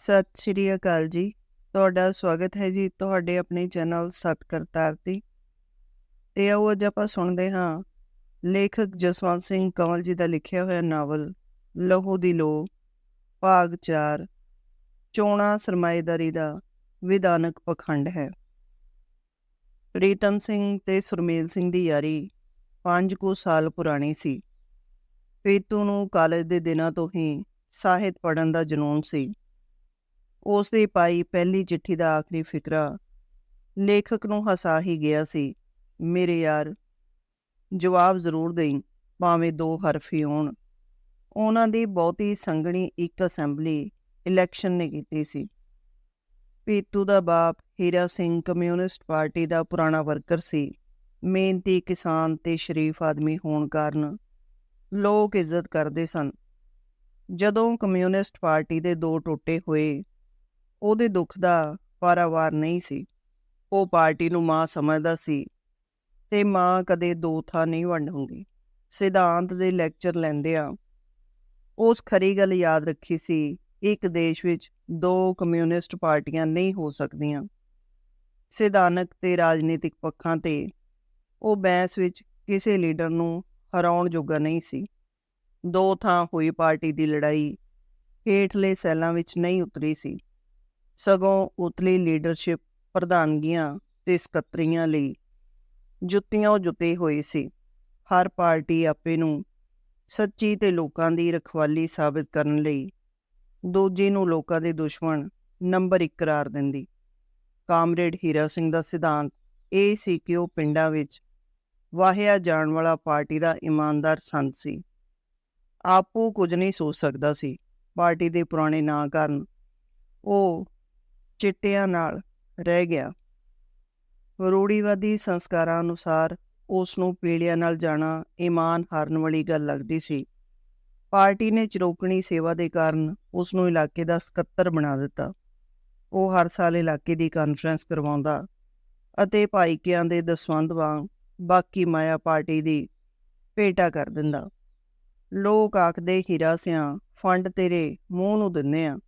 ਸਤਿ ਸ਼੍ਰੀ ਅਕਾਲ ਜੀ। ਤੁਹਾਡਾ ਸਵਾਗਤ ਹੈ ਜੀ ਤੁਹਾਡੇ ਆਪਣੇ ਚੈਨਲ ਸਤ ਕਰਤਾਰ ਤੇ। ਤੇ ਆਓ ਅੱਜ ਆਪਾਂ ਸੁਣਦੇ ਹਾਂ ਲੇਖਕ ਜਸਵੰਤ ਸਿੰਘ ਕੰਵਲ ਜੀ ਦਾ ਲਿਖਿਆ ਹੋਇਆ ਨਾਵਲ, ਲਹੂ ਦੀ ਲੋ, ਭਾਗ 4 ਚੋਣਾ ਸਰਮਾਏਦਾਰੀ ਦਾ ਵਿਧਾਨਕ ਪਖੰਡ ਹੈ। ਪ੍ਰੀਤਮ ਸਿੰਘ ਤੇ ਸੁਰਮੇਲ ਸਿੰਘ ਦੀ ਯਾਰੀ ਪੰਜ ਕੁ ਸਾਲ ਪੁਰਾਣੀ ਸੀ। ਪੀਤੂ ਨੂੰ ਕਾਲਜ ਦੇ ਦਿਨਾਂ ਤੋਂ ਹੀ ਸਾਹਿਤ ਪੜ੍ਹਨ ਦਾ ਜਨੂਨ ਸੀ। ਉਸ ਦੀ ਪਾਈ ਪਹਿਲੀ ਚਿੱਠੀ ਦਾ ਆਖਰੀ ਫਿਕਰਾ ਲੇਖਕ ਨੂੰ ਹਸਾ ਹੀ ਗਿਆ ਸੀ। ਮੇਰੇ ਯਾਰ, ਜਵਾਬ ਜ਼ਰੂਰ ਦੇਈ, ਭਾਵੇਂ ਦੋ ਹਰਫ ਹੀ ਹੋਣ। ਉਹਨਾਂ ਦੀ ਬਹੁਤੀ ਸੰਗਣੀ ਇੱਕ ਅਸੈਂਬਲੀ ਇਲੈਕਸ਼ਨ ਨੇ ਕੀਤੀ ਸੀ। ਪੀਤੂ ਦਾ ਬਾਪ ਹੀਰਾ ਸਿੰਘ ਕਮਿਊਨਿਸਟ ਪਾਰਟੀ ਦਾ ਪੁਰਾਣਾ ਵਰਕਰ ਸੀ। ਮਿਹਨਤੀ ਕਿਸਾਨ ਤੇ ਸ਼ਰੀਫ ਆਦਮੀ ਹੋਣ ਕਾਰਨ ਲੋਕ ਇੱਜ਼ਤ ਕਰਦੇ ਸਨ। ਜਦੋਂ ਕਮਿਊਨਿਸਟ ਪਾਰਟੀ ਦੇ ਦੋ ਟੋਟੇ ਹੋਏ ਉਹਦੇ ਦੁੱਖ ਦਾ ਪਾਰਾਵਾਰ ਨਹੀਂ ਸੀ। ਉਹ ਪਾਰਟੀ ਨੂੰ ਮਾਂ ਸਮਝਦਾ ਸੀ ਤੇ ਮਾਂ ਕਦੇ ਦੋ ਥਾਂ ਨਹੀਂ ਵੰਡ ਹੁੰਦੀ ਸਿਧਾਂਤ ਦੇ ਲੈਕਚਰ ਲੈਂਦੇ ਆ। ਉਸ ਖਰੀ ਗੱਲ ਯਾਦ ਰੱਖੀ ਸੀ, ਇੱਕ ਦੇਸ਼ ਵਿੱਚ ਦੋ ਕਮਿਊਨਿਸਟ ਪਾਰਟੀਆਂ ਨਹੀਂ ਹੋ ਸਕਦੀਆਂ। ਸਿਧਾਨਕ ਤੇ ਰਾਜਨੀਤਿਕ ਪੱਖਾਂ ਤੇ ਉਹ ਬੈਂਸ ਵਿੱਚ ਕਿਸੇ ਲੀਡਰ ਨੂੰ ਹਰਾਉਣ ਜੋਗਾ ਨਹੀਂ ਸੀ। ਦੋ ਥਾਂ ਹੋਈ ਪਾਰਟੀ ਦੀ ਲੜਾਈ ਹੇਠਲੇ ਸੈੱਲਾਂ ਵਿੱਚ ਨਹੀਂ ਉਤਰੀ ਸੀ। ਸਗੋਂ ਉਤਲੀ ਲੀਡਰਸ਼ਿਪ ਪ੍ਰਧਾਨਗੀਆਂ ਤੇ ਸਕੱਤਰੀਆਂ ਲਈ ਜੁੱਤੀਆਂ ਜੁੱਤੇ ਹੋਏ ਸੀ। ਹਰ ਪਾਰਟੀ ਆਪੇ ਨੂੰ ਸੱਚੀ ਤੇ ਲੋਕਾਂ ਦੀ ਰਖਵਾਲੀ ਸਾਬਤ ਕਰਨ ਲਈ ਦੂਜੀ ਨੂੰ ਲੋਕਾਂ ਦੇ ਦੁਸ਼ਮਣ ਨੰਬਰ 1 ਕਰਾਰ ਦਿੰਦੀ। ਕਾਮਰੇਡ ਹੀਰਾ ਸਿੰਘ ਦਾ ਸਿਧਾਂਤ ਇਹ ਸੀ ਕਿ ਉਹ ਪਿੰਡਾਂ ਵਿੱਚ ਵਾਹਿਆ ਜਾਣ ਵਾਲਾ ਪਾਰਟੀ ਦਾ ਇਮਾਨਦਾਰ ਸੰਤ ਸੀ। ਆਪੂ ਕੁਝ ਨਹੀਂ ਸੋਚ ਸਕਦਾ ਸੀ। ਪਾਰਟੀ ਦੇ ਪੁਰਾਣੇ ਨਾਂ ਕਾਰਨ ਉਹ ਚਿੱਟਿਆਂ ਨਾਲ ਰਹਿ ਗਿਆ। ਰੂੜੀਵਾਦੀ ਸੰਸਕਾਰਾਂ ਅਨੁਸਾਰ ਉਸ ਨੂੰ ਪੀੜਿਆਂ ਨਾਲ ਜਾਣਾ ਇਮਾਨ ਹਾਰਨ ਵਾਲੀ ਗੱਲ ਲੱਗਦੀ ਸੀ। ਪਾਰਟੀ ਨੇ ਚਰੋਕਣੀ ਸੇਵਾ ਦੇ ਕਾਰਨ ਉਸ ਨੂੰ ਇਲਾਕੇ ਦਾ ਸਕੱਤਰ ਬਣਾ ਦਿੱਤਾ। ਉਹ ਹਰ ਸਾਲ ਇਲਾਕੇ ਦੀ ਕਾਨਫਰੰਸ ਕਰਵਾਉਂਦਾ ਅਤੇ ਭਾਈਕਿਆਂ ਦੇ ਦਸਵੰਦ ਵਾਂਗ ਬਾਕੀ ਮਾਇਆ ਪਾਰਟੀ ਦੀ ਭੇਟਾ ਕਰ ਦਿੰਦਾ। ਲੋਕ ਆਖਦੇ, ਹੀਰਾ ਸਿਆਂ, ਫੰਡ ਤੇਰੇ ਮੂੰਹ ਨੂੰ ਦਿੰਨੇ ਆ।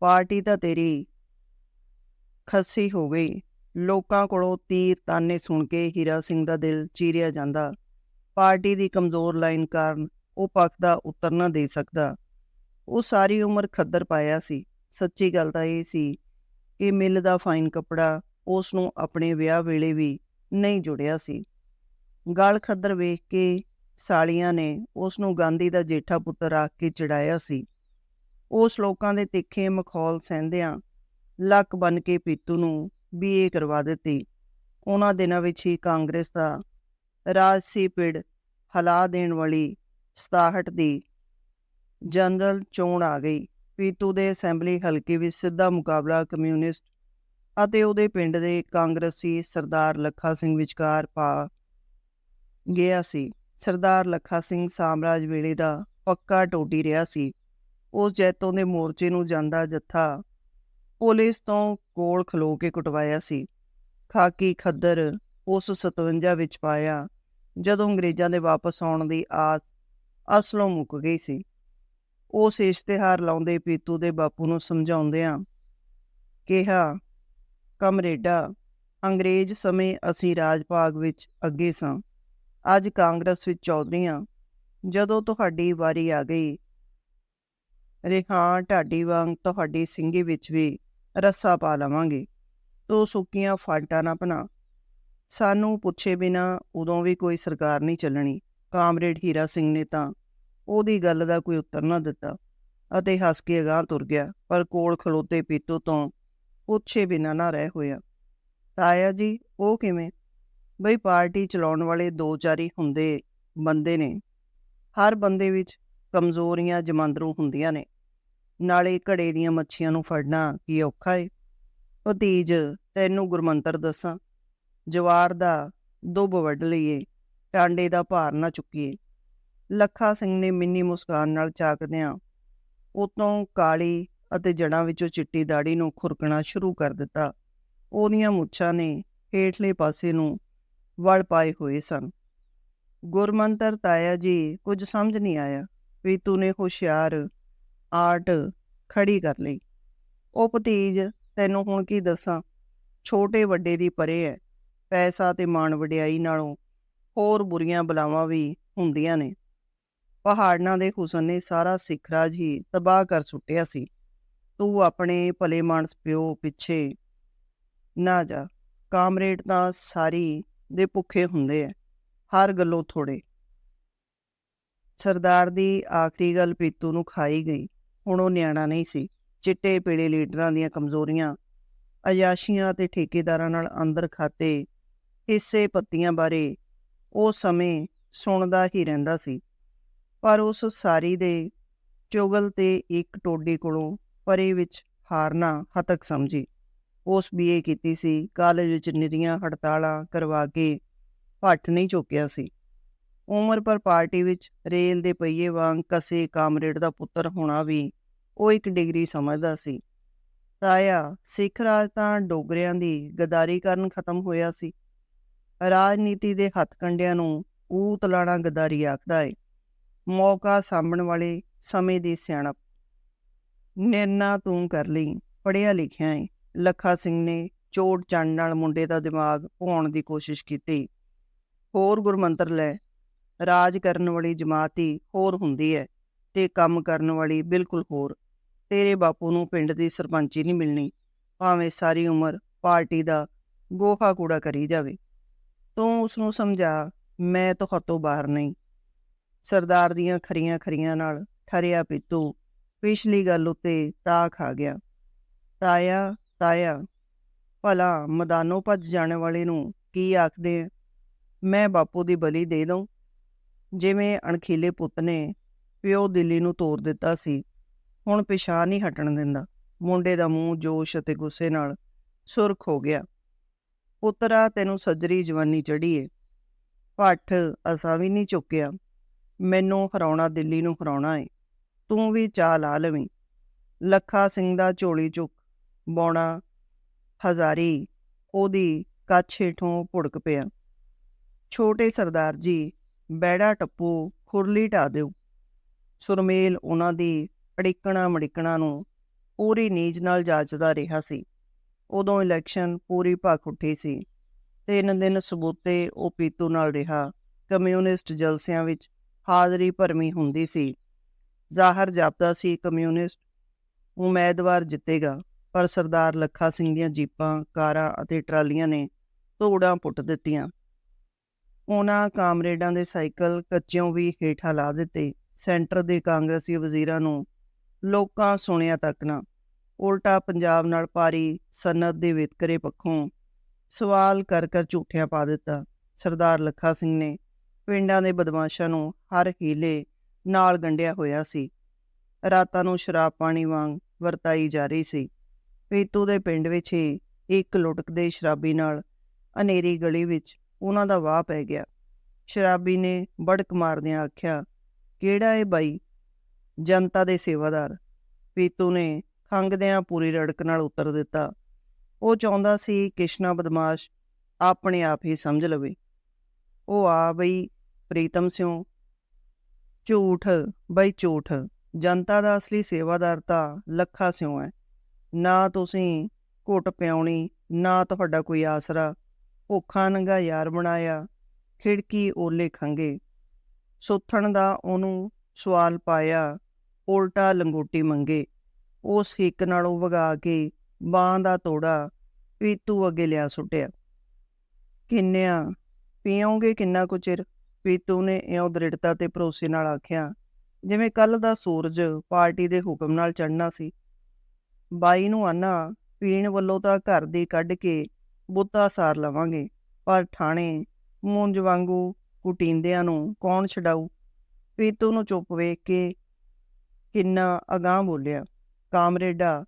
ਪਾਰਟੀ ਤਾਂ ਤੇਰੀ ਖੱਸੀ ਹੋ ਗਈ। ਲੋਕਾਂ ਕੋਲੋਂ ਤੀਰ ਤਾਨੇ ਸੁਣ ਕੇ ਹੀਰਾ ਸਿੰਘ ਦਾ ਦਿਲ ਚੀਰਿਆ ਜਾਂਦਾ। ਪਾਰਟੀ ਦੀ ਕਮਜ਼ੋਰ ਲਾਈਨ ਕਾਰਨ ਉਹ ਪੱਖ ਦਾ ਉੱਤਰ ਨਾ ਦੇ ਸਕਦਾ। ਉਹ ਸਾਰੀ ਉਮਰ ਖੱਦਰ ਪਾਇਆ ਸੀ। ਸੱਚੀ ਗੱਲ ਤਾਂ ਇਹ ਸੀ ਕਿ ਮਿਲ ਦਾ ਫਾਈਨ ਕੱਪੜਾ ਉਸ ਨੂੰ ਆਪਣੇ ਵਿਆਹ ਵੇਲੇ ਵੀ ਨਹੀਂ ਜੁੜਿਆ ਸੀ। ਗਲ ਖੱਦਰ ਵੇਖ ਕੇ ਸਾਲੀਆਂ ਨੇ ਉਸ ਨੂੰ ਗਾਂਧੀ ਦਾ ਜੇਠਾ ਪੁੱਤਰ ਆਖ ਕੇ ਚੜਾਇਆ ਸੀ। ਉਸ ਲੋਕਾਂ ਦੇ ਤਿੱਖੇ ਮਖੌਲ ਸਹਿੰਦਿਆਂ ਲੱਕ ਬਨ ਕੇ ਪੀਤੂ ਨੂੰ ਬੀਏ ਕਰਵਾ ਦਿੱਤੀ। ਉਹਨਾਂ ਦਿਨਾਂ ਵਿੱਚ ਹੀ ਕਾਂਗਰਸ ਦਾ ਰਾਜਸੀ ਪਿੜ ਹਲਾ ਦੇਣ ਵਾਲੀ 67 ਦੀ ਜਨਰਲ ਚੋਣ ਆ ਗਈ। ਪੀਤੂ ਦੇ ਅਸੈਂਬਲੀ ਹਲਕੇ ਵਿੱਚ ਸਿੱਧਾ ਮੁਕਾਬਲਾ ਕਮਿਊਨਿਸਟ ਅਤੇ ਉਹਦੇ ਪਿੰਡ ਦੇ ਕਾਂਗਰਸੀ ਸਰਦਾਰ ਲੱਖਾ ਸਿੰਘ ਵਿਚਕਾਰ ਪਾ ਗਿਆ ਸੀ। ਸਰਦਾਰ ਲੱਖਾ ਸਿੰਘ ਸਾਮਰਾਜ ਵੇਲੇ ਦਾ ਪੱਕਾ ਟੋਡੀ ਰਿਹਾ ਸੀ। ਉਸ ਜੈਤੋਂ ਦੇ ਮੋਰਚੇ ਨੂੰ ਜਾਂਦਾ ਜੱਥਾ ਪੁਲਿਸ ਤੋਂ ਕੋਲ ਖਲੋ ਕੇ ਕੁਟਵਾਇਆ ਸੀ। ਖਾਕੀ ਖੱਦਰ ਉਸ 57 ਵਿੱਚ ਪਾਇਆ, ਜਦੋਂ ਅੰਗਰੇਜ਼ਾਂ ਦੇ ਵਾਪਸ ਆਉਣ ਦੀ ਆਸ ਅਸਲੋਂ ਮੁੱਕ ਗਈ ਸੀ। ਉਸ ਇਸ਼ਤਿਹਾਰ ਲਾਉਂਦੇ ਪੀਤੂ ਦੇ ਬਾਪੂ ਨੂੰ ਸਮਝਾਉਂਦਿਆਂ ਕਿਹਾ, ਕਮਰੇਡਾ, ਅੰਗਰੇਜ਼ ਸਮੇਂ ਅਸੀਂ ਰਾਜ ਭਾਗ ਵਿੱਚ ਅੱਗੇ ਸਾਂ। ਅੱਜ ਕਾਂਗਰਸ ਵਿੱਚ ਚੌਧਰੀਆਂ ਜਦੋਂ ਤੁਹਾਡੀ ਵਾਰੀ ਆ ਗਈ ਰਿਹਾਂ ਢਾਡੀ ਵਾਂਗ ਤੁਹਾਡੀ ਸਿੰਘੀ ਵਿੱਚ ਵੀ ਰੱਸਾ ਪਾ ਲਵਾਂਗੇ। ਤੋ ਸੁੱਕੀਆਂ ਫਾਲਟਾਂ ਨਾ ਬਣਾ। ਸਾਨੂੰ ਪੁੱਛੇ ਬਿਨਾ ਉਦੋਂ ਵੀ ਕੋਈ ਸਰਕਾਰ ਨਹੀਂ ਚੱਲਣੀ। ਕਾਮਰੇਡ ਹੀਰਾ ਸਿੰਘ ਨੇ ਤਾਂ ਉਹਦੀ ਗੱਲ ਦਾ ਕੋਈ ਉੱਤਰ ਨਾ ਦਿੱਤਾ ਅਤੇ ਹੱਸ ਕੇ ਅਗਾਹ ਤੁਰ ਗਿਆ, ਪਰ ਕੋਲ ਖਲੋਤੇ ਪੀਤੂ ਤੋਂ ਪੁੱਛੇ ਬਿਨਾ ਨਾ ਰਹਿ ਹੋਇਆ। ਤਾਇਆ ਜੀ, ਉਹ ਕਿਵੇਂ? ਬਈ ਪਾਰਟੀ ਚਲਾਉਣ ਵਾਲੇ ਦੋ ਚਾਰੀ ਹੁੰਦੇ ਬੰਦੇ ਨੇ। ਹਰ ਬੰਦੇ ਵਿੱਚ ਕਮਜ਼ੋਰੀਆਂ ਜਮਾਂਦਰੂ ਹੁੰਦੀਆਂ ਨੇ। ਨਾਲੇ ਘੜੇ ਦੀਆਂ ਮੱਛੀਆਂ ਨੂੰ ਫੜਨਾ ਕੀ ਔਖਾ ਏ? ਭਤੀਜ ਤੈਨੂੰ ਗੁਰਮੰਤਰ ਦੱਸਾਂ, ਜਵਾਰ ਦਾ ਦੁੱਬ ਵੱਢ ਲਈਏ, ਟਾਂਡੇ ਦਾ ਭਾਰ ਨਾ ਚੁੱਕੀਏ। ਲੱਖਾ ਸਿੰਘ ਨੇ ਮਿੰਨੀ ਮੁਸਕਾਨ ਨਾਲ ਚਾਕਦਿਆਂ ਉਤੋਂ ਕਾਲੀ ਅਤੇ ਜੜਾਂ ਵਿੱਚੋਂ ਚਿੱਟੀ ਦਾੜੀ ਨੂੰ ਖੁਰਕਣਾ ਸ਼ੁਰੂ ਕਰ ਦਿੱਤਾ। ਉਹਦੀਆਂ ਮੁੱਛਾਂ ਨੇ ਹੇਠਲੇ ਪਾਸੇ ਨੂੰ ਵਲ ਪਾਏ ਹੋਏ ਸਨ। ਗੁਰਮੰਤਰ ਤਾਇਆ ਜੀ, ਕੁਝ ਸਮਝ ਨਹੀਂ ਆਇਆ ਵੀ ਤੂੰ ਨੇ ਹੁਸ਼ਿਆਰ ਆਰਟ ਖੜੀ ਕਰ ਲਈ। ਉਹ ਭਤੀਜ, ਤੈਨੂੰ ਹੁਣ ਕੀ ਦੱਸਾਂ? ਛੋਟੇ ਵੱਡੇ ਦੀ ਪਰੇ ਹੈ ਪੈਸਾ ਤੇ ਮਾਣ ਵਡਿਆਈ ਨਾਲੋਂ ਹੋਰ ਬੁਰੀਆਂ ਬਲਾਵਾਂ ਵੀ ਹੁੰਦੀਆਂ ਨੇ। ਪਹਾੜਾਂ ਦੇ ਹੁਸਨ ਨੇ ਸਾਰਾ ਸਿੱਖ ਰਾਜ ਹੀ ਤਬਾਹ ਕਰ ਸੁੱਟਿਆ ਸੀ। ਤੂੰ ਆਪਣੇ ਭਲੇ ਮਾਨਸ ਪਿਓ ਪਿੱਛੇ ਨਾ ਜਾ। ਕਾਮਰੇਡ ਤਾਂ ਸਾਰੀ ਦੇ ਭੁੱਖੇ ਹੁੰਦੇ ਐ। ਹਰ ਗੱਲੋਂ ਥੋੜੇ ਸਰਦਾਰ ਦੀ ਆਖਰੀ ਗੱਲ ਪੀਤੂ ਨੂੰ ਖਾਈ ਗਈ। ਹੁਣ ਉਹ ਨਿਆਣਾ ਨਹੀਂ ਸੀ। ਚਿੱਟੇ ਪੀਲੇ ਲੀਡਰਾਂ ਦੀਆਂ ਕਮਜ਼ੋਰੀਆਂ, ਅਯਾਸ਼ੀਆਂ ਤੇ ਠੇਕੇਦਾਰਾਂ ਨਾਲ ਅੰਦਰ ਖਾਤੇ, ਹਿੱਸੇ ਪੱਤੀਆਂ ਬਾਰੇ ਉਹ ਸਮੇਂ ਸੁਣਦਾ ਹੀ ਰਹਿੰਦਾ ਸੀ। ਪਰ ਉਸ ਸਾਰੀ ਦੇ ਚੁਗਲ ਤੇ ਇੱਕ ਟੋਡੀ ਕੋਲੋਂ ਪਰੇ ਵਿੱਚ ਹਾਰਨਾ ਹਤਕ ਸਮਝੀ। ਉਸ ਬੀਏ ਕੀਤੀ ਸੀ। ਕਾਲਜ ਵਿੱਚ ਨਿਰੀਆਂ ਹੜਤਾਲਾਂ ਕਰਵਾ ਕੇ ਭੱਠ ਨਹੀਂ ਚੁੱਕਿਆ ਸੀ। ਉਮਰ ਪਰ ਪਾਰਟੀ ਵਿੱਚ ਰੇਲ ਦੇ ਪਹੀਏ ਵਾਂਗ ਕਸੇ ਕਾਮਰੇਡ ਦਾ ਪੁੱਤਰ ਹੋਣਾ ਵੀ ਉਹ ਇੱਕ ਡਿਗਰੀ ਸਮਝਦਾ ਸੀ। ਤਾਇਆ, ਸਿੱਖ ਰਾਜ ਤਾਂ ਡੋਗਰਿਆਂ ਦੀ ਗਦਾਰੀ ਕਰਨ ਖਤਮ ਹੋਇਆ ਸੀ। ਰਾਜਨੀਤੀ ਦੇ ਹੱਥ ਹੱਥਕੰਡਿਆਂ ਨੂੰ ਊਤ ਲਾਣਾ ਗਦਾਰੀ ਆਖਦਾ ਏ। ਮੌਕਾ ਸਾਂਭਣ ਵਾਲੇ ਸਮੇਂ ਦੀ ਸਿਆਣਪ। ਨਿਰਣਾ ਤੂੰ ਕਰ ਲਈ ਪੜਿਆ ਲਿਖਿਆ ਏ। ਲੱਖਾ ਸਿੰਘ ਨੇ ਚੋਟ ਚੰਨ ਨਾਲ ਮੁੰਡੇ ਦਾ ਦਿਮਾਗ ਭੁਆਉਣ ਦੀ ਕੋਸ਼ਿਸ਼ ਕੀਤੀ। ਹੋਰ ਗੁਰਮੰਤਰ ਲੈ, ਰਾਜ ਕਰਨ ਵਾਲੀ ਜਮਾਤ ਹੀ ਹੋਰ ਹੁੰਦੀ ਹੈ ਤੇ ਕੰਮ ਕਰਨ ਵਾਲੀ ਬਿਲਕੁਲ ਹੋਰ। ਤੇਰੇ ਬਾਪੂ ਨੂੰ ਪਿੰਡ ਦੀ ਸਰਪੰਚੀ ਨਹੀਂ ਮਿਲਣੀ। ਭਾਵੇਂ ਸਾਰੀ ਉਮਰ ਪਾਰਟੀ ਦਾ ਗੋਹਾ ਕੂੜਾ ਕਰੀ ਜਾਵੇ। ਤੂੰ ਉਸ ਨੂੰ ਸਮਝਾ, ਮੈਂ ਤੁਹਾਤੋਂ ਬਾਹਰ ਨਹੀਂ। ਸਰਦਾਰ ਦੀਆਂ ਖਰੀਆਂ ਖਰੀਆਂ ਨਾਲ ਠਰਿਆ ਪਿੱਤੂ ਪਿਛਲੀ ਗੱਲ ਉੱਤੇ ਤਾਂ ਖਾ ਗਿਆ। ਤਾਇਆ ਤਾਇਆ, ਭਲਾ ਮਦਾਨੋਂ ਭੱਜ ਜਾਣ ਵਾਲੇ ਨੂੰ ਕੀ ਆਖਦੇ ਆ? ਮੈਂ ਬਾਪੂ ਦੀ ਬਲੀ ਦੇ ਦਊਂ। ਜਿਵੇਂ ਅਣਖੀਲੇ ਪੁੱਤ ਨੇ ਪਿਓ ਦਿੱਲੀ ਨੂੰ ਤੋੜ ਦਿੱਤਾ ਸੀ। ਹੁਣ ਪਿਛਾ ਨਹੀਂ ਹਟਣ ਦਿੰਦਾ। ਮੁੰਡੇ ਦਾ ਮੂੰਹ ਜੋਸ਼ ਅਤੇ ਗੁੱਸੇ ਨਾਲ ਸੁਰਖ ਹੋ ਗਿਆ। ਪੁੱਤਰਾ, ਤੈਨੂੰ ਸੱਜਰੀ ਜਵਾਨੀ ਚੜੀ ਏ। ਭੱਠ ਅਸਾਂ ਵੀ ਨਹੀਂ ਚੁੱਕਿਆ। ਮੈਨੂੰ ਹਰਾਉਣਾ, ਦਿੱਲੀ ਨੂੰ ਹਰਾਉਣਾ ਏ। ਤੂੰ ਵੀ ਚਾਹ ਲਾ ਲਵੀਂ। ਲੱਖਾ ਸਿੰਘ ਦਾ ਝੋਲੀ ਚੁੱਕ ਬੌਣਾ ਹਜ਼ਾਰੀ, ਉਹਦੀ ਕੱਛ ਹੇਠੋਂ ਭੁੜਕ ਪਿਆ। ਛੋਟੇ ਸਰਦਾਰ ਜੀ ਬੈੜਾ ਟੱਪੂ ਖੁਰਲੀ ਢਾ ਦਿਓ। ਸੁਰਮੇਲ ਉਹਨਾਂ ਦੀ ਅੜਿਕਣਾ ਮੜਿਕਣਾ ਨੂੰ ਪੂਰੀ ਨੀਜ ਨਾਲ ਜਾਚਦਾ ਰਿਹਾ ਸੀ। ਉਦੋਂ ਇਲੈਕਸ਼ਨ ਪੂਰੀ ਭਖ ਉੱਠੀ ਸੀ। ਤਿੰਨ ਦਿਨ ਸਬੂਤੇ ਉਹ ਪੀਤੂ ਨਾਲ ਰਿਹਾ। ਕਮਿਊਨਿਸਟ ਜਲਸਿਆਂ ਵਿੱਚ ਹਾਜ਼ਰੀ ਭਰਮੀ ਹੁੰਦੀ ਸੀ। ਜ਼ਾਹਰ ਜਾਪਦਾ ਸੀ, ਕਮਿਊਨਿਸਟ ਉਮੀਦਵਾਰ ਜਿੱਤੇਗਾ, ਪਰ ਸਰਦਾਰ ਲੱਖਾ ਸਿੰਘ ਦੀਆਂ ਜੀਪਾਂ, ਕਾਰਾਂ ਅਤੇ ਟਰਾਲੀਆਂ ਨੇ ਧੂੜਾਂ ਪੁੱਟ ਦਿੱਤੀਆਂ। ਉਹਨਾਂ ਕਾਮਰੇਡਾਂ ਦੇ ਸਾਈਕਲ ਕੱਚਿਓਂ ਵੀ ਹੇਠਾਂ ਲਾ ਦਿੱਤੇ। ਸੈਂਟਰ ਦੇ ਕਾਂਗਰਸੀ ਵਜ਼ੀਰਾਂ ਨੂੰ ਲੋਕਾਂ ਸੁਣਿਆ ਤੱਕ ਨਾ। ਉਲਟਾ ਪੰਜਾਬ ਨਾਲ ਪਾਰੀ ਸਨਅਤ ਦੇ ਵਿਤਕਰੇ ਪੱਖੋਂ ਸਵਾਲ ਕਰ ਕਰ ਝੂਠਿਆਂ ਪਾ ਦਿੱਤਾ। ਸਰਦਾਰ ਲੱਖਾ ਸਿੰਘ ਨੇ ਪਿੰਡਾਂ ਦੇ ਬਦਮਾਸ਼ਾਂ ਨੂੰ ਹਰ ਹੀਲੇ ਨਾਲ ਗੰਢਿਆ ਹੋਇਆ ਸੀ। ਰਾਤਾਂ ਨੂੰ ਸ਼ਰਾਬ ਪਾਣੀ ਵਾਂਗ ਵਰਤਾਈ ਜਾ ਰਹੀ ਸੀ। ਪੀਤੂ ਦੇ ਪਿੰਡ ਵਿੱਚ ਹੀ ਇੱਕ ਲੁਟਕਦੇ ਸ਼ਰਾਬੀ ਨਾਲ ਹਨੇਰੀ ਗਲੀ ਵਿੱਚ ਉਹਨਾਂ ਦਾ ਵਾਹ ਪੈ ਗਿਆ। ਸ਼ਰਾਬੀ ਨੇ ਬੜਕ ਮਾਰਦਿਆਂ ਆਖਿਆ, ਕਿਹੜਾ ਏ ਬਾਈ ਜਨਤਾ ਦੇ ਸੇਵਾਦਾਰ। ਪੀਤੂ ਨੇ ਖੰਗਦਿਆਂ ਪੂਰੀ ਰੜਕ ਨਾਲ ਉੱਤਰ ਦਿੱਤਾ। ਉਹ ਚਾਹੁੰਦਾ ਸੀ ਕਿਸ਼ਨਾ ਬਦਮਾਸ਼ ਆਪਣੇ ਆਪ ਹੀ ਸਮਝ ਲਵੇ। ਉਹ ਆ ਬਈ ਪ੍ਰੀਤਮ ਸਿਓ ਝੂਠ, ਬਈ ਝੂਠ। ਜਨਤਾ ਦਾ ਅਸਲੀ ਸੇਵਾਦਾਰ ਤਾਂ ਲੱਖਾ ਸਿਓ ਹੈ। ਨਾ ਤੁਸੀਂ ਘੁੱਟ ਪਿਆਉਣੀ ਨਾ ਤੁਹਾਡਾ ਕੋਈ ਆਸਰਾ। ਭੁੱਖਾ ਨੰਗਾ ਯਾਰ ਬਣਾਇਆ, ਖਿੜਕੀ ਓਲੇ ਖੰਗੇ ਸੁੱਥਣ ਦਾ ਉਹਨੂੰ ਸਵਾਲ ਪਾਇਆ ਉਲਟਾ ਲੰਗੋਟੀ ਮੰਗੇ। ਉਸ ਹਿੱਕ ਨਾਲੋਂ ਵਗਾ ਕੇ ਬਾਹ ਦਾ ਤੋੜਾ ਪੀਤੂ ਅੱਗੇ ਲਿਆ ਸੁੱਟਿਆ। ਕਿੰਨਿਆ, ਪੀਓਗੇ ਕਿੰਨਾ ਕੁ ਚਿਰ? ਪੀਤੂ ਨੇ ਇਉਂ ਦ੍ਰਿੜਤਾ ਤੇ ਭਰੋਸੇ ਨਾਲ ਆਖਿਆ, ਜਿਵੇਂ ਕੱਲ ਦਾ ਸੂਰਜ ਪਾਰਟੀ ਦੇ ਹੁਕਮ ਨਾਲ ਚੜ੍ਹਨਾ ਸੀ। ਬਾਈ ਨੂੰ ਆਨਾ, ਪੀਣ ਵੱਲੋਂ ਤਾਂ ਘਰ ਦੀ ਕੱਢ ਕੇ ਬੁੱਤਾ ਸਾਰ ਲਵਾਂਗੇ, ਪਰ ਠਾਣੇ ਮੂੰਜ ਵਾਂਗੂ ਕੁਟਿੰਦਿਆਂ ਨੂੰ ਕੌਣ ਛਡਾਊ? ਪੀਤੂ ਨੂੰ ਚੁੱਪ ਵੇਖ ਕੇ ਕਿੰਨਾ ਅਗਾਹ ਬੋਲਿਆ, ਕਾਮਰੇਡਾ,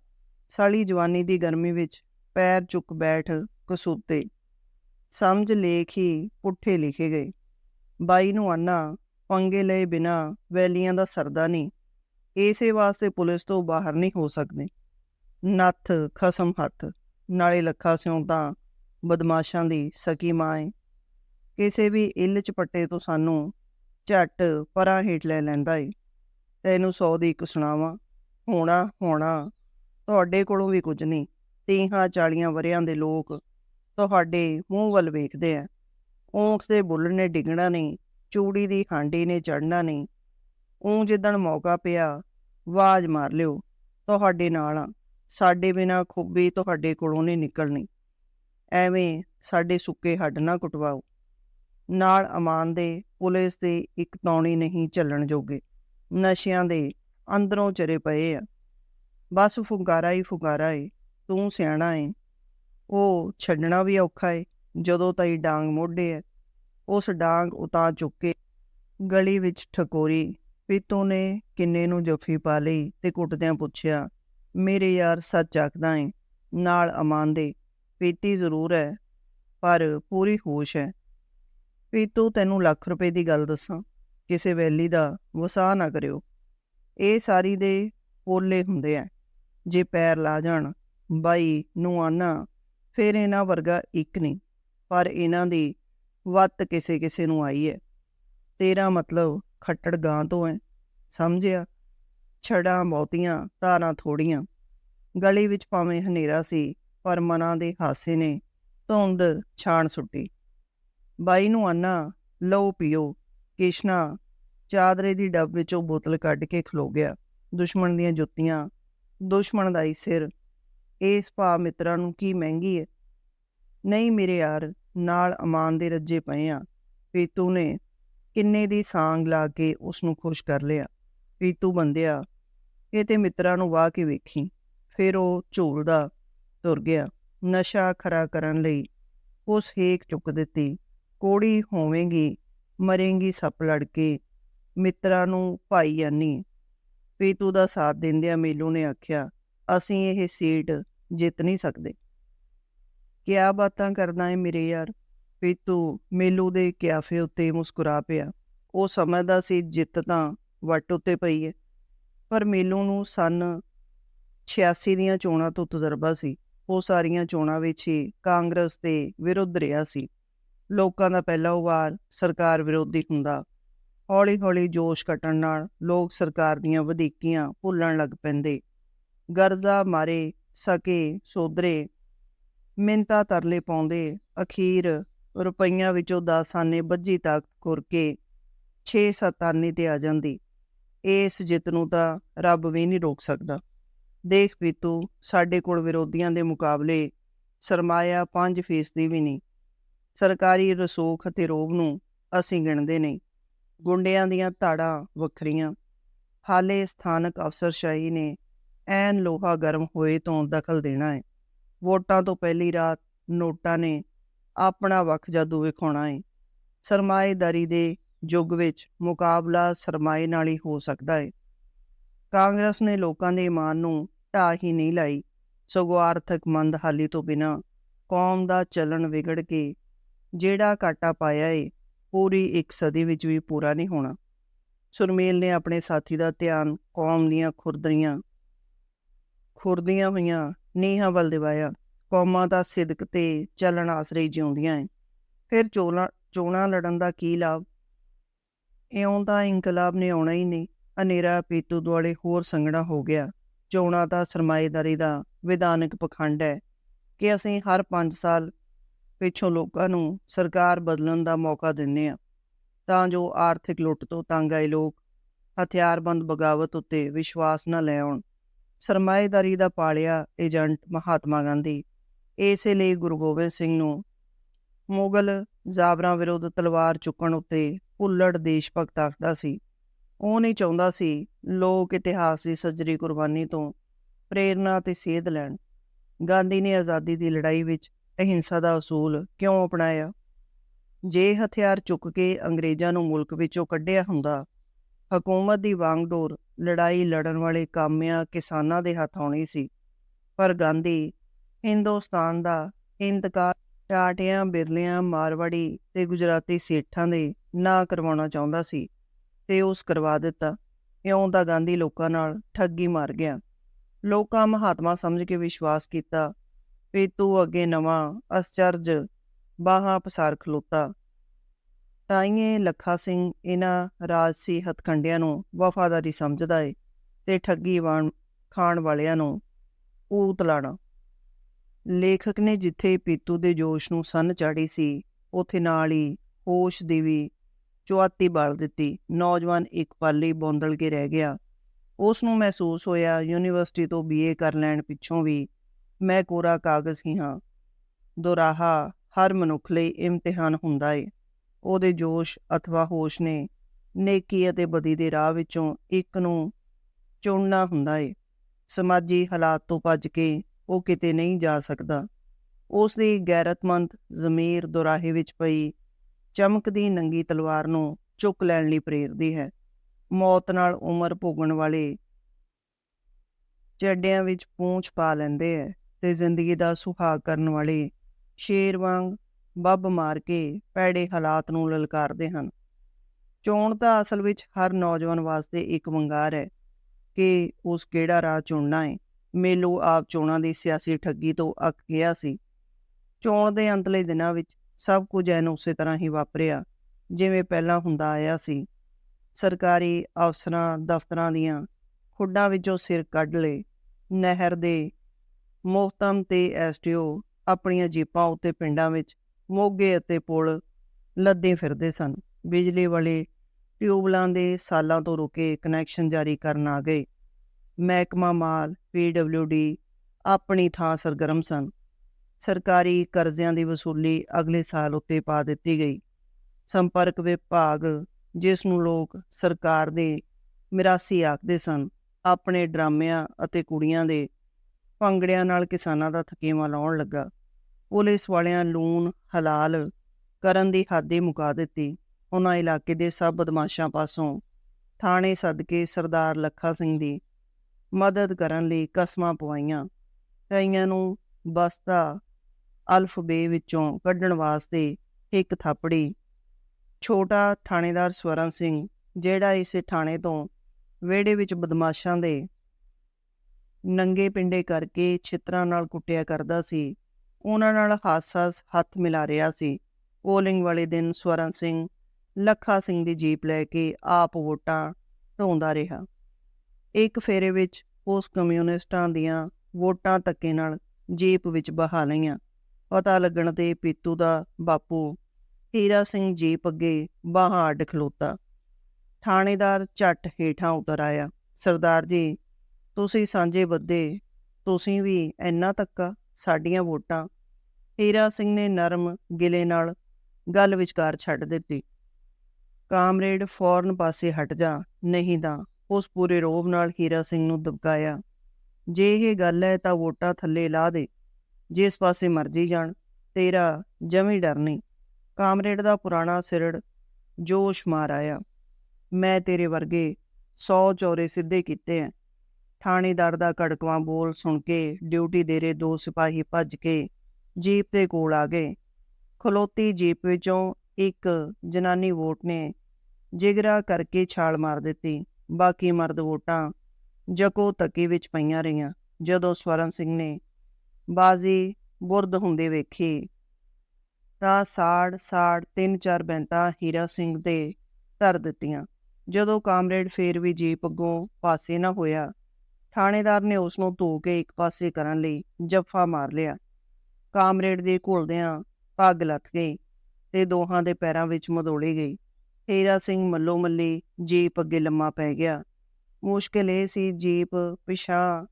ਸਾਲੀ ਜਵਾਨੀ ਦੀ ਗਰਮੀ ਵਿੱਚ ਪੈਰ ਚੁੱਕ ਬੈਠ ਕਸੂਤੇ। ਸਮਝ ਲੇਖ ਹੀ ਪੁੱਠੇ ਲਿਖੇ ਗਏ। ਬਾਈ ਨੂੰ ਆਨਾ ਪੰਗੇ ਲਏ ਬਿਨਾ ਵੈਲੀਆਂ ਦਾ ਸਰਦਾ ਨਹੀਂ। ਇਸੇ ਵਾਸਤੇ ਪੁਲਿਸ ਤੋਂ ਬਾਹਰ ਨਹੀਂ ਹੋ ਸਕਦੇ। ਨੱਥ ਖਸਮ ਹੱਥ, ਨਾਲੇ ਲੱਖਾ ਸਿਉਂ ਤਾਂ ਬਦਮਾਸ਼ਾਂ ਦੀ ਸਕੀ ਮਾਂ ਏ ਕਿਸੇ ਵੀ ਇੱਲ ਚਪੱਟੇ ਤੋਂ ਸਾਨੂੰ ਝੱਟ ਪਰਾਂ ਹੇਠ ਲੈ ਲੈਂਦਾ ਏ। ਤੈਨੂੰ ਸੌ ਦੀ ਇੱਕ ਸੁਣਾਵਾਂ। ਹੋਣਾ ਹੋਣਾ। ਤੁਹਾਡੇ ਕੋਲੋਂ ਵੀ ਕੁਝ ਨਹੀਂ। ਤੀਹਾਂ ਚਾਲੀਆਂ ਵਰਿਆਂ ਦੇ ਲੋਕ ਤੁਹਾਡੇ ਮੂੰਹ ਵੱਲ ਵੇਖਦੇ ਆ ਊਂਠ ਦੇ ਬੁੱਲ ਨੇ ਡਿੱਗਣਾ ਨਹੀਂ, ਚੂੜੀ ਦੀ ਹਾਂਡੀ ਨੇ ਚੜਨਾ ਨਹੀਂ। ਊਂ ਜਿੱਦਣ ਮੌਕਾ ਪਿਆ, ਆਵਾਜ਼ ਮਾਰ ਲਿਓ, ਤੁਹਾਡੇ ਨਾਲ ਆ। ਸਾਡੇ ਬਿਨਾ ਖੁੱਬੀ ਤੁਹਾਡੇ ਕੋਲੋਂ ਨਹੀਂ ਨਿਕਲਣੀ। ਐਵੇਂ ਸਾਡੇ ਸੁੱਕੇ ਹੱਡ ਨਾ ਕੁਟਵਾਓ। ਨਾਲ ਅਮਾਨ ਦੇ ਪੁਲਿਸ ਦੇ ਇੱਕ ਤੌਣੀ ਨਹੀਂ ਚੱਲਣ ਜੋਗੇ। ਨਸ਼ਿਆਂ ਦੇ ਅੰਦਰੋਂ ਚਰੇ ਪਏ ਆ। ਬਸ ਫੁੰਕਾਰਾ ਹੀ ਫੁੰਕਾਰਾ ਏ, ਤੂੰ ਸਿਆਣਾ ਏ। ਉਹ ਛੱਡਣਾ ਵੀ ਔਖਾ ਏ, ਜਦੋਂ ਤਾਈ ਡਾਂਗ ਮੋਢੇ ਐ ਉਸ ਡਾਂਗ ਉਤਾਂ ਚੁੱਕੇ ਗਲੀ ਵਿੱਚ ਠਕੋਰੀ, ਪੀਤੂ ਨੇ ਕਿੰਨੇ ਨੂੰ ਜੱਫੀ ਪਾ ਲਈ ਤੇ ਕੁੱਟਦਿਆਂ ਪੁੱਛਿਆ, ਮੇਰੇ ਯਾਰ ਸੱਚ ਆਖਦਾ ਏ, ਨਾਲ ਅਮਾਨ ਦੇ, ਪੀਤੀ ਜ਼ਰੂਰ ਹੈ ਪਰ ਪੂਰੀ ਹੋਸ਼ ਹੈ ਪੀਤੂ, ਤੈਨੂੰ ਲੱਖ ਰੁਪਏ ਦੀ ਗੱਲ ਦੱਸਾਂ। ਕਿਸੇ ਵੈਲੀ ਦਾ ਵਸਾ ਨਾ ਕਰਿਓ। ਇਹ ਸਾਰੀ ਦੇ ਪੋਲੇ ਹੁੰਦੇ ਆ ਜੇ ਪੈਰ ਲਾ ਜਾਣ, ਬਾਈ ਨੂੰ ਆਨਾ, ਫਿਰ ਇਹਨਾਂ ਵਰਗਾ ਇੱਕ ਨਹੀਂ। ਪਰ ਇਹਨਾਂ ਦੀ ਵੱਤ ਕਿਸੇ ਕਿਸੇ ਨੂੰ ਆਈ ਹੈ ਤੇਰਾ ਮਤਲਬ ਖੱਟੜ ਗਾਂ ਤੋਂ ਹੈ ਸਮਝਿਆ? ਛੜਾਂ ਬਹੁਤੀਆਂ, ਧਾਰਾਂ ਥੋੜੀਆਂ। ਗਲੀ ਵਿੱਚ ਭਾਵੇਂ ਹਨੇਰਾ ਸੀ, ਪਰ ਮਨਾਂ ਦੇ ਹਾਸੇ ਨੇ ਧੁੰਦ ਛਾਣ ਸੁੱਟੀ। ਬਾਈ ਨੂੰ ਆਨਾ, ਲਓ ਪੀਓ ਕਿਸ਼ਨਾ ਚਾਦਰੇ ਦੀ ਡੱਬ ਵਿੱਚੋਂ ਬੋਤਲ ਕੱਢ ਕੇ ਖਲੋ ਗਿਆ। ਦੁਸ਼ਮਣ ਦੀਆਂ ਜੁੱਤੀਆਂ, ਦੁਸ਼ਮਣ ਦਾ ਹੀ ਸਿਰ। ਇਸ ਭਾ ਮਿੱਤਰਾਂ ਨੂੰ ਕੀ ਮਹਿੰਗੀ ਹੈ ਨਹੀਂ ਮੇਰੇ ਯਾਰ, ਨਾਲ ਅਮਾਨ ਦੇ ਰੱਜੇ ਪਏ ਆ। ਪੀਤੂ ਨੇ ਕਿੰਨੇ ਦੀ ਸਾਂਗ ਲਾ ਕੇ ਉਸ ਨੂੰ ਖੁਸ਼ ਕਰ ਲਿਆ। ਪੀਤੂ ਬੰਦਿਆ, ਇਹ ਤੇ ਮਿੱਤਰਾਂ ਨੂੰ ਵਾਹ ਕੇ ਵੇਖੀ। ਫਿਰ ਉਹ ਝੂਲਦਾ ਤੁਰ ਗਿਆ। ਨਸ਼ਾ ਖਰਾ ਕਰਨ ਲਈ ਉਸ ਹੇਕ ਚੁੱਕ ਦਿੱਤੀ। ਕੋੜੀ ਹੋਵੇਂਗੀ, ਮਰੇਂਗੀ ਸੱਪ ਲੜ ਕੇ ਮਿੱਤਰਾਂ ਨੂੰ ਭਾਈ ਜਾਨੀ ਪੀਤੂ ਦਾ ਸਾਥ ਦਿੰਦਿਆਂ ਮੇਲੂ ਨੇ ਆਖਿਆ, ਅਸੀਂ ਇਹ ਸੀਟ ਜਿੱਤ ਨਹੀਂ ਸਕਦੇ। ਕਿਆ ਬਾਤਾਂ ਕਰਦਾ ਏ ਮੇਰੇ ਯਾਰ? ਪੀਤੂ ਮੇਲੂ ਦੇ ਕਿਆਫੇ ਉੱਤੇ ਮੁਸਕਰਾ ਪਿਆ। ਉਹ ਸਮਝਦਾ ਸੀ ਜਿੱਤ ਤਾਂ ਵੱਟ ਉੱਤੇ ਪਈ ਹੈ ਪਰ ਮੇਲੂ ਨੂੰ ਸਨ 86 ਦੀਆਂ ਚੋਣਾਂ ਤੋਂ ਤਜਰਬਾ ਸੀ। ਉਹ ਸਾਰੀਆਂ ਚੋਣਾਂ ਵਿੱਚ ਹੀ ਕਾਂਗਰਸ ਦੇ ਵਿਰੁੱਧ ਰਿਹਾ ਸੀ। ਲੋਕਾਂ ਦਾ ਪਹਿਲਾ ਵਾਰ ਸਰਕਾਰ ਵਿਰੋਧੀ ਹੁੰਦਾ ਹੌਲੀ-ਹੌਲੀ ਜੋਸ਼ ਘਟਣ ਨਾਲ ਲੋਕ ਸਰਕਾਰ ਦੀਆਂ ਵਧੀਕੀਆਂ ਭੁੱਲਣ ਲੱਗ ਪੈਂਦੇ। ਗਰਜ਼ਾ ਮਾਰੇ, ਸਕੇ ਸੋਦਰੇ ਮਿੰਤਾ ਤਰਲੇ ਪਾਉਂਦੇ, ਅਖੀਰ ਰੁਪਈਆਂ ਵਿੱਚੋਂ 10 ਆਨੇ ਬੱਜੀ ਤੱਕ ਕੁਰ ਕੇ 6-7 ਆਨੇ ਤੇ ਆ ਜਾਂਦੀ। ਇਸ ਜਿੱਤ ਨੂੰ ਤਾਂ ਰੱਬ ਵੀ ਨਹੀਂ ਰੋਕ ਸਕਦਾ। ਦੇਖ ਪੀਤੂ, ਸਾਡੇ ਕੋਲ ਵਿਰੋਧੀਆਂ ਦੇ ਮੁਕਾਬਲੇ ਸਰਮਾਇਆ 5% ਵੀ ਨਹੀਂ। ਸਰਕਾਰੀ ਰਸੋਖ ਅਤੇ ਰੋਬ ਨੂੰ ਅਸੀਂ ਗਿਣਦੇ ਨਹੀਂ। ਗੁੰਡਿਆਂ ਦੀਆਂ ਧਾੜਾਂ ਵੱਖਰੀਆਂ। ਹਾਲੇ ਸਥਾਨਕ ਅਫਸਰਸ਼ਾਹੀ ਨੇ ਐਨ ਲੋਹਾ ਗਰਮ ਹੋਏ ਤੋਂ ਦਖਲ ਦੇਣਾ ਹੈ ਵੋਟਾਂ ਤੋਂ ਪਹਿਲੀ ਰਾਤ ਨੋਟਾਂ ਨੇ ਆਪਣਾ ਵਕ ਜਾਦੂ ਵਿਖਾਉਣਾ ਹੈ ਸਰਮਾਏਦਾਰੀ ਦੇ ਯੁੱਗ ਵਿੱਚ ਮੁਕਾਬਲਾ ਸਰਮਾਏ ਨਾਲ ਹੀ ਹੋ ਸਕਦਾ ਹੈ ਕਾਂਗਰਸ ਨੇ ਲੋਕਾਂ ਦੇ ਇਮਾਨ ਨੂੰ ਢਾਹ ਹੀ ਨਹੀਂ ਲਾਈ। ਸਗੋਂ ਆਰਥਿਕ ਮੰਦਹਾਲੀ ਤੋਂ ਬਿਨਾ ਕੌਮ ਦਾ ਚਲਣ ਵਿਗੜ ਕੇ ਜਿਹੜਾ ਘਾਟਾ ਪਾਇਆ ਏ ਪੂਰੀ ਇੱਕ ਸਦੀ ਵਿੱਚ ਵੀ ਪੂਰਾ ਨਹੀਂ ਹੋਣਾ। ਸੁਰਮੇਲ ਨੇ ਆਪਣੇ ਸਾਥੀ ਦਾ ਧਿਆਨ ਕੌਮ ਦੀਆਂ ਖੁਰਦਰੀਆਂ, ਖੁਰਦੀਆਂ ਹੋਈਆਂ ਨੀਹਾਂ ਵੱਲ ਦਿਵਾਇਆ। ਕੌਮਾਂ ਦਾ ਸਿਦਕ ਤੇ ਚੱਲਣ ਆਸਰੇ ਜਿਉਂਦੀਆਂ ਏ ਫਿਰ ਚੋਣਾ ਚੋਣਾ ਲੜਨ ਦਾ ਕੀ ਲਾਭ? ਇਉਂ ਤਾਂ ਇਨਕਲਾਬ ਨੇ ਆਉਣਾ ਹੀ ਨਹੀਂ। ਹਨੇਰਾ ਪੀਤੂ ਦੁਆਲੇ ਹੋਰ ਸੰਗਣਾ ਹੋ ਗਿਆ। ਚੋਣਾਂ ਦਾ ਸਰਮਾਏਦਾਰੀ ਦਾ ਵਿਧਾਨਕ ਪਖੰਡ ਹੈ ਕਿ ਅਸੀਂ ਹਰ 5 ਸਾਲ ਪਿੱਛੋਂ ਲੋਕਾਂ ਨੂੰ ਸਰਕਾਰ ਬਦਲਣ ਦਾ ਮੌਕਾ ਦਿੰਨੇ ਆ ਤਾਂ ਜੋ ਆਰਥਿਕ ਲੁੱਟ ਤੋਂ ਤੰਗ ਆਏ ਲੋਕ, ਹਥਿਆਰਬੰਦ ਬਗਾਵਤ ਉੱਤੇ ਵਿਸ਼ਵਾਸ ਨਾ ਲੈ ਆਉਣ। ਸਰਮਾਏਦਾਰੀ ਦਾ ਪਾਲਿਆ ਏਜੰਟ ਮਹਾਤਮਾ ਗਾਂਧੀ। ਇਸੇ ਲਈ ਗੁਰੂ ਗੋਬਿੰਦ ਸਿੰਘ ਨੂੰ ਮੁਗਲ ਜ਼ਾਬਰਾਂ ਵਿਰੁੱਧ ਤਲਵਾਰ ਚੁੱਕਣ ਉੱਤੇ ਭੁੱਲੜ ਦੇਸ਼ ਭਗਤ ਆਖਦਾ ਸੀ। ਉਹ ਨਹੀਂ ਚਾਹੁੰਦਾ ਸੀ ਲੋਕ ਇਤਿਹਾਸ ਦੀ ਸੱਜਰੀ ਕੁਰਬਾਨੀ ਤੋਂ ਪ੍ਰੇਰਣਾ ਤੇ ਸੇਧ ਲੈਣ। ਗਾਂਧੀ ਨੇ ਆਜ਼ਾਦੀ ਦੀ ਲੜਾਈ ਵਿੱਚ ਅਹਿੰਸਾ ਦਾ ਅਸੂਲ ਕਿਉਂ ਅਪਣਾਇਆ? ਜੇ ਹਥਿਆਰ ਚੁੱਕ ਕੇ ਅੰਗਰੇਜ਼ਾਂ ਨੂੰ ਮੁਲਕ ਵਿੱਚੋਂ ਕੱਢਿਆ ਹੁੰਦਾ, ਹਕੂਮਤ ਦੀ ਵਾਂਗਡੋਰ ਲੜਾਈ ਲੜਨ ਵਾਲੇ ਕਾਮਿਆਂ ਕਿਸਾਨਾਂ ਦੇ ਹੱਥ ਆਉਣੀ ਸੀ। ਪਰ ਗਾਂਧੀ ਹਿੰਦੁਸਤਾਨ ਦਾ ਇੰਤਕਾਲ ਟਾਟਿਆਂ, ਬਿਰਲਿਆਂ, ਮਾਰਵਾੜੀ ਤੇ ਗੁਜਰਾਤੀ ਸੇਠਾਂ ਦੇ ਨਾ ਕਰਵਾਉਣਾ ਚਾਹੁੰਦਾ ਸੀ ਤੇ ਉਸ ਕਰਵਾ ਦਿੱਤਾ। ਇਉਂ ਦਾ ਗਾਂਧੀ ਲੋਕਾਂ ਨਾਲ ਠੱਗੀ ਮਾਰ ਗਿਆ। ਲੋਕਾਂ ਮਹਾਤਮਾ ਸਮਝ ਕੇ ਵਿਸ਼ਵਾਸ ਕੀਤਾ ਵੀ ਤੂੰ ਅੱਗੇ ਨਵਾਂ, ਅਸਚਰਜ, ਬਾਹਾਂ ਪਸਾਰ ਖਲੋਤਾ। ਤਾਈਏ ਲੱਖਾ ਸਿੰਘ ਇਹਨਾਂ ਰਾਜਸੀ ਹਥਕੰਡਿਆਂ ਨੂੰ ਵਫਾਦਾਰੀ ਸਮਝਦਾ ਏ ਤੇ ਠੱਗੀ ਵਾਣ, ਖਾਣ ਵਾਲਿਆਂ ਨੂੰ ਊਤਲਾਣਾ ਲੇਖਕ ਨੇ ਜਿੱਥੇ ਪੀਤੂ ਦੇ ਜੋਸ਼ ਨੂੰ ਸੰਨ ਚਾੜੀ ਸੀ, ਉੱਥੇ ਨਾਲ ਹੀ ਹੋਸ਼ ਦੀ ਵੀ ਚੁਆਤੀ ਬਾਲ ਦਿੱਤੀ। ਨੌਜਵਾਨ ਇੱਕ ਪਾਲੀ ਲਈ ਬੌਂਦਲ ਕੇ ਰਹਿ ਗਿਆ। ਉਸ ਨੂੰ ਮਹਿਸੂਸ ਹੋਇਆ ਯੂਨੀਵਰਸਿਟੀ ਤੋਂ ਬੀਏ ਕਰ ਲੈਣ ਪਿੱਛੋਂ ਵੀ ਮੈਂ ਕੋਰਾ ਕਾਗਜ਼ ਹੀ ਹਾਂ। ਦੁਰਾਹਾ ਹਰ ਮਨੁੱਖ ਲਈ ਇਮਤਿਹਾਨ ਹੁੰਦਾ ਏ। ਉਹਦੇ ਜੋਸ਼ ਅਥਵਾ ਹੋਸ਼ ਨੇ ਨੇਕੀ ਅਤੇ ਬਦੀ ਦੇ ਰਾਹ ਵਿੱਚੋਂ ਇੱਕ ਨੂੰ ਚੁਣਨਾ ਹੁੰਦਾ ਏ। ਸਮਾਜੀ ਹਾਲਾਤ ਤੋਂ ਭੱਜ ਕੇ ਉਹ ਕਿਤੇ ਨਹੀਂ ਜਾ ਸਕਦਾ। ਉਸ ਦੀ ਗੈਰਤਮੰਦ ਜ਼ਮੀਰ ਦੁਰਾਹੇ ਵਿੱਚ ਪਈ ਚਮਕਦੀ ਨੰਗੀ ਤਲਵਾਰ ਨੂੰ ਚੁੱਕ ਲੈਣ ਲਈ ਪ੍ਰੇਰਦੀ ਹੈ। ਮੌਤ ਨਾਲ ਉਮਰ ਭੋਗਣ ਵਾਲੇ ਚੱਡਿਆਂ ਵਿੱਚ ਪੂੰਛ ਪਾ ਲੈਂਦੇ ਐ ਤੇ ਜ਼ਿੰਦਗੀ ਦਾ ਸੁਹਾਗ ਕਰਨ ਵਾਲੇ ਸ਼ੇਰ ਵਾਂਗ ਬੱਬ ਮਾਰ ਕੇ ਪੈੜੇ ਹਾਲਾਤ ਨੂੰ ਲਲਕਾਰਦੇ ਹਨ। ਚੋਣ ਤਾਂ ਅਸਲ ਵਿੱਚ ਹਰ ਨੌਜਵਾਨ ਵਾਸਤੇ ਇੱਕ ਵੰਗਾਰ ਹੈ ਕਿ ਉਸ ਕਿਹੜਾ ਰਾਹ ਚੁਣਨਾ ਹੈ ਮੇਲੋ ਆਪ ਚੋਣਾਂ ਦੀ ਸਿਆਸੀ ਠੱਗੀ ਤੋਂ ਅੱਕ ਗਿਆ ਸੀ। ਚੋਣ ਦੇ ਅੰਤਲੇ ਦਿਨਾਂ ਵਿੱਚ ਸਭ ਕੁਝ ਐਨ ਉਸੇ ਤਰ੍ਹਾਂ ਹੀ ਵਾਪਰਿਆ, ਜਿਵੇਂ ਪਹਿਲਾਂ ਹੁੰਦਾ ਆਇਆ ਸੀ। ਸਰਕਾਰੀ ਅਫਸਰਾਂ ਦਫ਼ਤਰਾਂ ਦੀਆਂ ਖੁੱਡਾਂ ਵਿੱਚੋਂ ਸਿਰ ਕੱਢ ਲਏ, ਨਹਿਰ ਦੇ ਮੋਹਤਮ ਤੇ ਐਸਟੀਓ ਆਪਣੀਆਂ ਜੀਪਾਂ ਉੱਤੇ ਪਿੰਡਾਂ ਵਿੱਚ ਮੋਗੇ ਅਤੇ ਪੁਲ ਲੱਦੇ ਫਿਰਦੇ ਸਨ। ਬਿਜਲੀ ਵਾਲੇ ਟਿਊਬਲਾਂ ਦੇ ਸਾਲਾਂ ਤੋਂ ਰੁਕੇ ਕਨੈਕਸ਼ਨ ਜਾਰੀ ਕਰਨ ਆ ਗਏ। ਮਹਿਕਮਾ ਮਾਲ ਪੀਡਬਲਯੂਡੀ ਆਪਣੀ ਥਾਂ ਸਰਗਰਮ ਸਨ। ਸਰਕਾਰੀ ਕਰਜ਼ਿਆਂ ਦੀ ਵਸੂਲੀ ਅਗਲੇ ਸਾਲ ਉੱਤੇ ਪਾ ਦਿੱਤੀ ਗਈ। ਸੰਪਰਕ ਵਿਭਾਗ, ਜਿਸ ਨੂੰ ਲੋਕ ਸਰਕਾਰ ਦੇ ਮਿਰਾਸੀ ਆਖਦੇ ਸਨ, ਆਪਣੇ ਡਰਾਮਿਆਂ ਅਤੇ ਕੁੜੀਆਂ ਦੇ ਭੰਗੜਿਆਂ ਨਾਲ ਕਿਸਾਨਾਂ ਦਾ ਥਕੇਵਾ ਲਾਉਣ ਲੱਗਾ। ਪੁਲਿਸ ਵਾਲਿਆਂ ਲੂਣ, ਹਲਾਲ ਕਰਨ ਦੀ ਹੱਦ ਮੁਕਾ ਦਿੱਤੀ। ਉਹਨਾਂ ਇਲਾਕੇ ਦੇ ਸਭ ਬਦਮਾਸ਼ਾਂ ਪਾਸੋਂ ਥਾਣੇ ਸੱਦ ਕੇ ਸਰਦਾਰ ਲੱਖਾ ਸਿੰਘ ਦੀ ਮਦਦ ਕਰਨ ਲਈ ਕਸਮਾਂ ਪਵਾਈਆਂ। ਕਈਆਂ ਨੂੰ ਬਸਤਾ ਅਲਫਬੇ ਵਿੱਚੋਂ ਕੱਢਣ ਵਾਸਤੇ ਇੱਕ ਥਾਪੜੀ। ਛੋਟਾ ਥਾਣੇਦਾਰ ਸਵਰਨ ਸਿੰਘ, ਜਿਹੜਾ ਇਸੇ ਥਾਣੇ ਤੋਂ ਵਿਹੜੇ ਵਿੱਚ ਬਦਮਾਸ਼ਾਂ ਦੇ ਨੰਗੇ ਪਿੰਡੇ ਕਰਕੇ ਛਿੱਤਰਾਂ ਨਾਲ ਕੁੱਟਿਆ ਕਰਦਾ ਸੀ। ਉਹਨਾਂ ਨਾਲ ਹਾਸ-ਹਾਸ ਹੱਥ ਮਿਲਾ ਰਿਹਾ ਸੀ। ਪੋਲਿੰਗ ਵਾਲੇ ਦਿਨ ਸਵਰਨ ਸਿੰਘ ਲੱਖਾ ਸਿੰਘ ਦੀ ਜੀਪ ਲੈ ਕੇ ਆਪ ਵੋਟਾਂ ਢੋਂਦਾ ਰਿਹਾ। ਇੱਕ ਫੇਰੇ ਵਿੱਚ ਉਸ ਕਮਿਊਨਿਸਟਾਂ ਦੀਆਂ ਵੋਟਾਂ ਧੱਕੇ ਨਾਲ ਜੀਪ ਵਿੱਚ ਬਹਾ ਲਈਆਂ। ਪਤਾ ਲੱਗਣ ਤੇ ਪੀਤੂ ਦਾ ਬਾਪੂ ਹੀਰਾ ਸਿੰਘ ਜੀਪ ਅੱਗੇ ਬਾਹਾਂ ਅੱਡ ਖਲੋਤਾ। ਥਾਣੇਦਾਰ ਝੱਟ ਹੇਠਾਂ ਉਤਰ ਆਇਆ। ਸਰਦਾਰ ਜੀ ਤੁਸੀਂ ਸਾਂਝੇ ਬੱਦੇ ਤੁਸੀਂ ਵੀ ਇੰਨਾ ਤੱਕਾ ਸਾਡੀਆਂ ਵੋਟਾਂ। ਹੀਰਾ ਸਿੰਘ ਨੇ ਨਰਮ ਗਿਲੇ ਨਾਲ ਗੱਲ ਵਿਚਕਾਰ ਛੱਡ ਦਿੱਤੀ। ਕਾਮਰੇਡ ਫੌਰਨ ਪਾਸੇ ਹਟ ਜਾ, ਨਹੀਂ ਤਾਂ ਉਸ ਪੂਰੇ ਰੋਬ ਨਾਲ ਹੀਰਾ ਸਿੰਘ ਨੂੰ ਦਬਕਾਇਆ। ਜੇ ਇਹ ਗੱਲ ਹੈ ਤਾਂ ਵੋਟਾਂ ਥੱਲੇ ਲਾ ਦੇ, ਜਿਸ ਪਾਸੇ ਮਰਜ਼ੀ ਜਾਣ, ਤੇਰਾ ਜਮੀ ਡਰ ਨਹੀਂ। ਕਾਮਰੇਡ ਦਾ ਪੁਰਾਣਾ ਸਿਰੜ ਜੋਸ਼ ਮਾਰ ਆਇਆ। ਮੈਂ ਤੇਰੇ ਵਰਗੇ 100 ਚੌਰੇ ਸਿੱਧੇ ਕੀਤੇ ਐ। ਥਾਣੇਦਾਰ ਦਾ ਕੜਕਵਾਂ ਬੋਲ ਸੁਣ ਕੇ ਡਿਊਟੀ ਦੇ ਰਹੇ ਦੋ ਸਿਪਾਹੀ ਭੱਜ ਕੇ ਜੀਪ ਦੇ ਕੋਲ ਆ ਗਏ। ਖਲੋਤੀ ਜੀਪ ਵਿੱਚੋਂ ਇੱਕ ਜਨਾਨੀ ਵੋਟ ਨੇ ਜਿਗਰਾ ਕਰਕੇ ਛਾਲ ਮਾਰ ਦਿੱਤੀ। ਬਾਕੀ ਮਰਦ ਵੋਟਾਂ ਜਕੋ ਤੱਕੀ ਵਿੱਚ ਪਈਆਂ ਰਹੀਆਂ। ਜਦੋਂ ਸਵਰਨ ਸਿੰਘ ਨੇ ਬਾਜ਼ੀ ਬੁਰਦ ਹੁੰਦੇ ਵੇਖੀ ਤਾਂ ਸਾੜ ਸਾੜ ਤਿੰਨ ਚਾਰ ਬੈਂਤਾਂ ਹੀਰਾ ਸਿੰਘ ਦੇ ਧਰ ਦਿੱਤੀਆਂ। ਜਦੋਂ ਕਾਮਰੇਡ ਫੇਰ ਵੀ ਜੀਪ ਅੱਗੋਂ ਪਾਸੇ ਨਾ ਹੋਇਆ ਥਾਣੇਦਾਰ ਨੇ ਉਸ ਨੂੰ ਧੋ ਕੇ ਇੱਕ ਪਾਸੇ ਕਰਨ ਲਈ ਜੱਫਾ ਮਾਰ ਲਿਆ। ਕਾਮਰੇਡ ਦੇ ਘੁਲਦਿਆਂ ਪੱਗ ਲੱਥ ਗਈ ਤੇ ਦੋਹਾਂ ਦੇ ਪੈਰਾਂ ਵਿੱਚ ਮਦੋੜੀ ਗਈ। ਹੀਰਾ ਸਿੰਘ ਮੱਲੋ ਮੱਲੀ ਜੀਪ ਅੱਗੇ ਲੰਮਾ ਪੈ ਗਿਆ। ਮੁਸ਼ਕਿਲ ਇਹ ਸੀ ਜੀਪ ਪਿਛਾ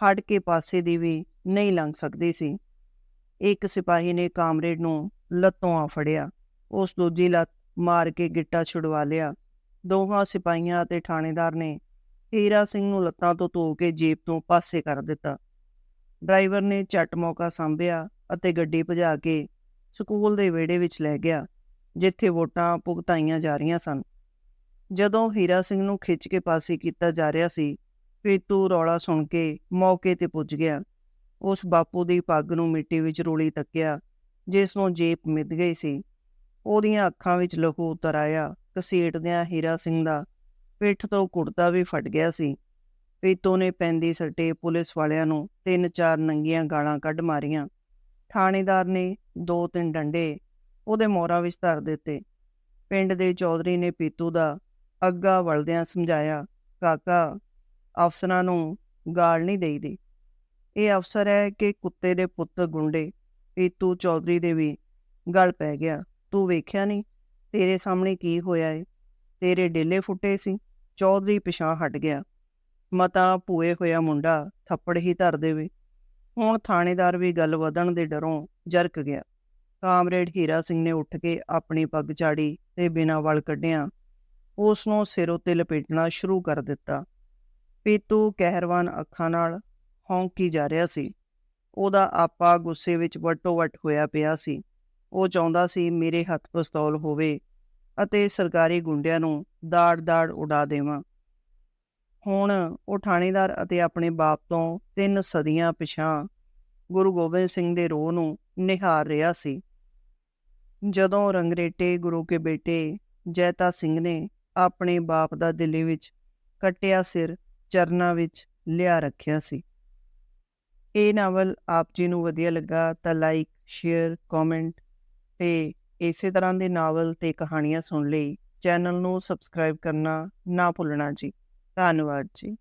ਹਟ ਕੇ ਪਾਸੇ ਦੀ ਵੀ ਨਹੀਂ ਲੰਘ ਸਕਦੀ ਸੀ। ਇੱਕ ਸਿਪਾਹੀ ਨੇ ਕਾਮਰੇਡ ਨੂੰ ਲੱਤੋਂ ਆ ਫੜਿਆ। ਉਸ ਦੂਜੀ ਲੱਤ ਮਾਰ ਕੇ ਗਿੱਟਾ ਛੁਡਵਾ ਲਿਆ। ਦੋਹਾਂ ਸਿਪਾਹੀਆਂ ਅਤੇ ਥਾਣੇਦਾਰ ਨੇ ਹੀਰਾ ਸਿੰਘ ਨੂੰ ਲੱਤਾਂ ਤੋਂ ਧੋ ਕੇ ਜੇਬ ਤੋਂ ਪਾਸੇ ਕਰ ਦਿੱਤਾ। ਡਰਾਈਵਰ ਨੇ ਝੱਟ ਮੌਕਾ ਸੰਭਿਆ ਅਤੇ ਗੱਡੀ ਭਜਾ ਕੇ ਸਕੂਲ ਦੇ ਵਿਹੜੇ ਵਿੱਚ ਲੈ ਗਿਆ, ਜਿੱਥੇ ਵੋਟਾਂ ਭੁਗਤਾਈਆਂ ਜਾ ਰਹੀਆਂ ਸਨ। ਜਦੋਂ ਹੀਰਾ ਸਿੰਘ ਨੂੰ ਖਿੱਚ ਕੇ ਪਾਸੇ ਕੀਤਾ ਜਾ ਰਿਹਾ ਸੀ, ਪੀਤੂ ਰੌਲਾ ਸੁਣ ਕੇ ਮੌਕੇ ਤੇ ਪੁੱਜ ਗਿਆ। ਉਸ ਬਾਪੂ ਦੀ ਪੱਗ ਨੂੰ ਮਿੱਟੀ ਵਿੱਚ ਰੋਲੀ ਤੱਕਿਆ, ਜਿਸ ਨੂੰ ਜੇਬ ਮਿੱਧ ਗਈ ਸੀ। ਉਹਦੀਆਂ ਅੱਖਾਂ ਵਿੱਚ ਲਹੂ ਉਤਰ ਆਇਆ ਕਸੀਟਦਿਆਂ ਹੀਰਾ ਸਿੰਘ ਦਾ ਪਿੱਠ ਤੋਂ ਕੁੜਤਾ ਵੀ ਫਟ ਗਿਆ ਸੀ। ਪੀਤੋ ਨੇ ਪੈਂਦੀ ਸੱਟੇ ਪੁਲਿਸ ਵਾਲਿਆਂ ਨੂੰ ਤਿੰਨ ਚਾਰ ਨੰਗੀਆਂ ਗਾਲਾਂ ਕੱਢ ਮਾਰੀਆਂ। ਥਾਣੇਦਾਰ ਨੇ ਦੋ ਤਿੰਨ ਡੰਡੇ ਉਹਦੇ ਮੋਹਰਾਂ ਵਿੱਚ ਧਰ ਦਿੱਤੇ। ਪਿੰਡ ਦੇ ਚੌਧਰੀ ਨੇ ਪੀਤੂ ਦਾ ਅੱਗਾ ਵਲਦਿਆਂ ਸਮਝਾਇਆ, ਕਾਕਾ, ਅਫਸਰਾਂ ਨੂੰ ਗਾਲ ਨਹੀਂ ਦੇਈਦੀ। ਇਹ ਅਫਸਰ ਹੈ ਕਿ ਕੁੱਤੇ ਦੇ ਪੁੱਤ ਗੁੰਡੇ। ਪੀਤੂ ਚੌਧਰੀ ਦੇ ਵੀ ਗਲ ਪੈ ਗਿਆ। ਤੂੰ ਵੇਖਿਆ ਨਹੀਂ? ਤੇਰੇ ਸਾਹਮਣੇ ਕੀ ਹੋਇਆ ਏ? ਤੇਰੇ ਡੇਲੇ ਫੁੱਟੇ ਸੀ। ਚੌਧਰੀ ਪਿਛਾਂ ਹਟ ਗਿਆ। ਮਤਾ ਭੂਏ ਹੋਇਆ ਮੁੰਡਾ ਥੱਪੜ ਹੀ ਧਰ ਦੇਵੇ। ਹੁਣ ਥਾਣੇਦਾਰ ਵੀ ਗੱਲ ਵਧਣ ਦੇ ਡਰੋਂ ਜਰਕ ਗਿਆ। ਕਾਮਰੇਡ ਹੀਰਾ ਸਿੰਘ ਨੇ ਉੱਠ ਕੇ ਆਪਣੀ ਪੱਗ ਝਾੜੀ ਤੇ ਬਿਨਾਂ ਵਲ ਕੱਢਿਆ ਉਸ ਨੂੰ ਸਿਰ ਉੱਤੇ ਲਪੇਟਣਾ ਸ਼ੁਰੂ ਕਰ ਦਿੱਤਾ। ਪੀਤੂ ਕਹਿਰਵਾਨ ਅੱਖਾਂ ਨਾਲ ਹੌਂਕੀ ਜਾ ਰਿਹਾ ਸੀ। ਉਹਦਾ ਆਪਾ ਗੁੱਸੇ ਵਿੱਚ ਵਟੋ-ਵਟ ਹੋਇਆ ਪਿਆ ਸੀ। ਉਹ ਚਾਹੁੰਦਾ ਸੀ ਮੇਰੇ ਹੱਥ ਪਿਸਤੌਲ ਹੋਵੇ। ਅਤੇ ਸਰਕਾਰੀ ਗੁੰਡਿਆਂ ਨੂੰ ਦਾੜ-ਦਾੜ ਉਡਾ ਦੇਵਾਂ। ਹੁਣ ਉਹ ਥਾਣੇਦਾਰ ਅਤੇ ਆਪਣੇ ਬਾਪ ਤੋਂ ਤਿੰਨ ਸਦੀਆਂ ਪਿਛਾਂ ਗੁਰੂ ਗੋਬਿੰਦ ਸਿੰਘ ਦੇ ਰੋਹ ਨੂੰ ਨਿਹਾਰ ਰਿਹਾ ਸੀ। ਜਦੋਂ ਰੰਗਰੇਟੇ ਗੁਰੂ ਕੇ ਬੇਟੇ ਜੈਤਾ ਸਿੰਘ ਨੇ ਆਪਣੇ ਬਾਪ ਦਾ ਦਿੱਲੀ ਵਿੱਚ ਕੱਟਿਆ ਸਿਰ ਚਰਨਾਂ ਵਿੱਚ ਲਿਆ ਰੱਖਿਆ ਸੀ। ਇਹ ਨਾਵਲ ਆਪ ਜੀ ਨੂੰ ਵਧੀਆ ਲੱਗਾ ਤਾਂ ਲਾਈਕ ਸ਼ੇਅਰ ਕਮੈਂਟ ਤੇ ਇਸੇ ਤਰ੍ਹਾਂ ਦੇ ਨਾਵਲ ਤੇ ਕਹਾਣੀਆਂ ਸੁਣ ਲਈ ਚੈਨਲ ਨੂੰ ਸਬਸਕ੍ਰਾਈਬ ਕਰਨਾ ਨਾ ਭੁੱਲਣਾ ਜੀ। ਧੰਨਵਾਦ ਜੀ।